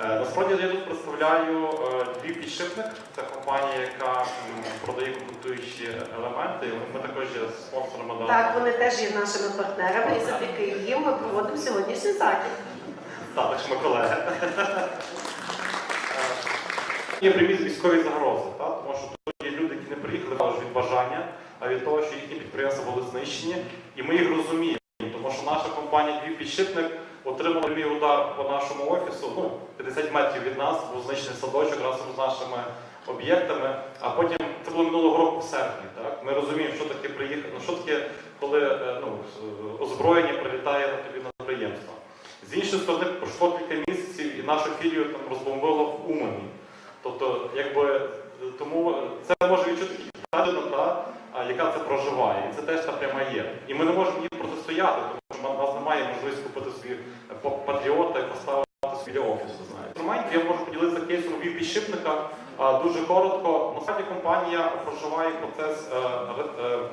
Е, Насправді я тут представляю е, Львів підшипник. Це компанія, яка продає комплектуючі елементи. Ми також є спонсорами даного. Так, вони теж є нашими партнерами, і завдяки їм ми проводимо сьогоднішній захід. Так, так що ми колеги. Є прямі військові загрози, так? тому що тут є люди, які не приїхали також від бажання, а від того, що їхні підприємства були знищені. І ми їх розуміємо, тому що наша компанія Львів підшипник отримала мій удар по нашому офісу. Ну, 50 метрів від нас був знищений садочок разом з нашими об'єктами. А потім це було минулого року в серпні. Так? Ми розуміємо, що таке приїхати, ну, що таке, коли е, ну, озброєння прилітає на тобі на підприємство. З іншої сторони, пройшло кілька місяців і нашу філію там розбомбило в Умані. Тобто, якби е, тому це може відчути людина, та, а, яка це проживає. І це теж та пряма є. І ми не можемо їм протистояти, тому що нас немає можливості купити собі патріота і поставити собі для офісу. Знаєте. Інструментів я можу поділитися кейсом Львів підшипника. Дуже коротко. Насправді компанія проживає процес е,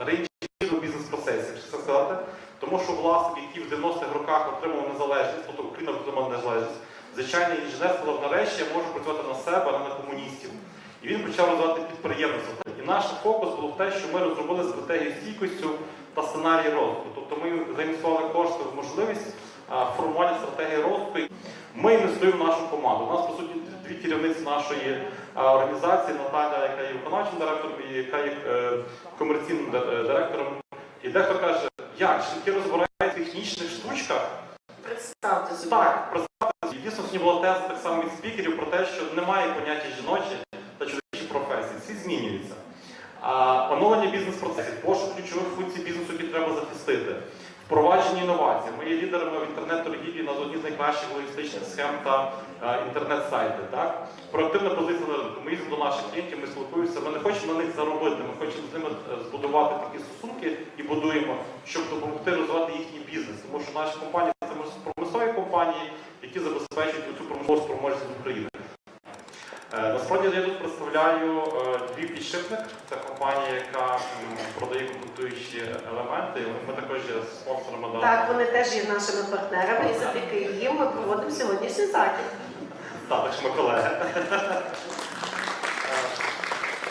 ре- е, бізнес-процесів, що це сказати. Тому що власник, який в 90-х роках отримав незалежність, тобто Україна отримала незалежність, звичайний інженер сказав, нарешті я можу працювати на себе, а не на комуністів. І він почав розвивати підприємництво. І наш фокус був в те, що ми розробили стратегію стійкістю та сценарій розвитку. Тобто ми заінвестували кошти в можливість формування стратегії розвитку. Ми інвестуємо в нашу команду. У нас, по суті, дві керівниці нашої організації, Наталя, яка є виконавчим директором, і яка є е, комерційним е, директором. І дехто каже, як, жінки розбираються в технічних штучках, Представте собі. так, представте, і дійсно сьогодні була теза так само від спікерів про те, що немає поняття жіночі. Всі змінюються. А, оновлення бізнес-процесів, пошук ключових функцій бізнесу, які треба захистити, впровадження інновацій. Ми є лідерами в інтернет-торгівлі на одній з найкращих логістичних схем та е, інтернет-сайти. Так? Проактивна позиція на ринку. Ми їздимо до наших клієнтів, ми спілкуємося. Ми не хочемо на них заробити, ми хочемо з ними е, збудувати такі стосунки і будуємо, щоб допомогти розвивати їхній бізнес. Тому що наші компанії це промислові компанії, які забезпечують цю промислову спроможність України. Е, Насправді я тут представляю е, Львів підшипник. Це компанія, яка продає комплектуючі елементи. Ми також є спонсорами даного. Так, вони теж є нашими партнерами, і завдяки їм ми проводимо сьогоднішній захід. Так, так що ми колеги.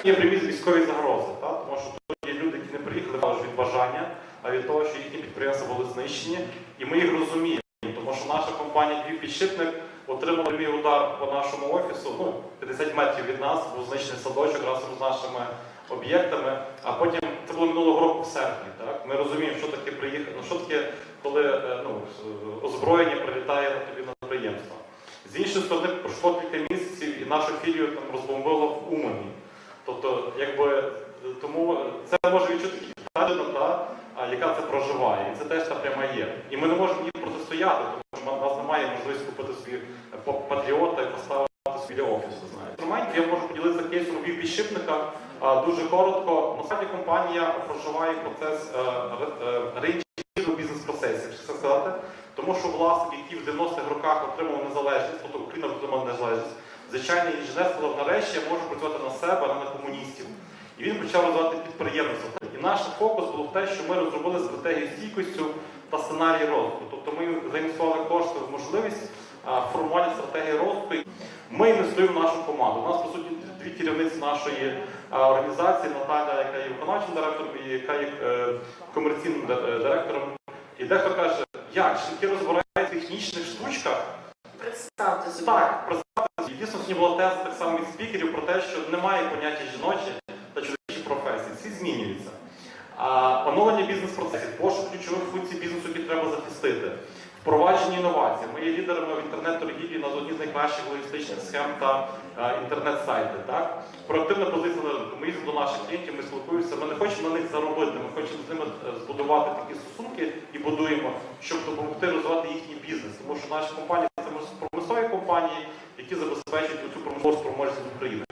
Є прямі військові загрози, так? тому що тут є люди, які не приїхали від бажання, а від того, що їхні підприємства були знищені. І ми їх розуміємо, тому що наша компанія Львів підшипник отримала мій удар по нашому офісу. Ну, 50 метрів від нас був знищений садочок разом з нашими об'єктами. А потім це було минулого року в серпні. Так? Ми розуміємо, що таке приїхати, ну, що таке, коли е, ну, озброєння прилітає на тобі на підприємство. З іншої сторони, пройшло кілька місяців і нашу філію там розбомбило в Умані. Тобто, якби е, тому це може відчути та, яка це проживає. І це теж та пряма є. І ми не можемо їм протистояти, тому що немає можливості купити собі па- патріота і поставити собі для офісу. Знаєте. Інструментів я можу поділитися кейсом Львів підшипника. Дуже коротко. Насправді компанія проживає процес е, ре- е, бізнес-процесів, що це сказати. Тому що власник, який в 90-х роках отримав незалежність, тобто Україна отримала незалежність, звичайний інженер сказав, нарешті я можу працювати на себе, а не на комуністів. І він почав розвивати підприємництво. І наш фокус був в те, що ми розробили стратегію стійкістю та сценарій розвитку. Тобто ми заінвестували кошти в можливість формування стратегії розвитку. Ми інвестуємо в нашу команду. У нас, по суті, дві керівниці нашої організації, Наталя, яка є виконавчим директором, і яка є е, комерційним е, директором. І дехто каже, як жінки розбираються в технічних штучках. Представте собі. Так, представте, собі. дійсно сьогодні була теза так само від спікерів про те, що немає поняття жіночі та чоловічі професії. Всі змінюються. Оновлення бізнес-процесів, пошук ключових функцій бізнесу, які треба захистити, впровадження інновацій. Ми є лідерами в інтернет-торгівлі на одній з найкращих логістичних схем та е, інтернет-сайти. Так? Проактивна позиція на ринку. Ми їздимо до наших клієнтів, ми спілкуємося. Ми не хочемо на них заробити, ми хочемо з ними е, збудувати такі стосунки і будуємо, щоб допомогти розвивати їхній бізнес. Тому що наші компанії це промислові компанії, які забезпечують цю промислову спроможність України.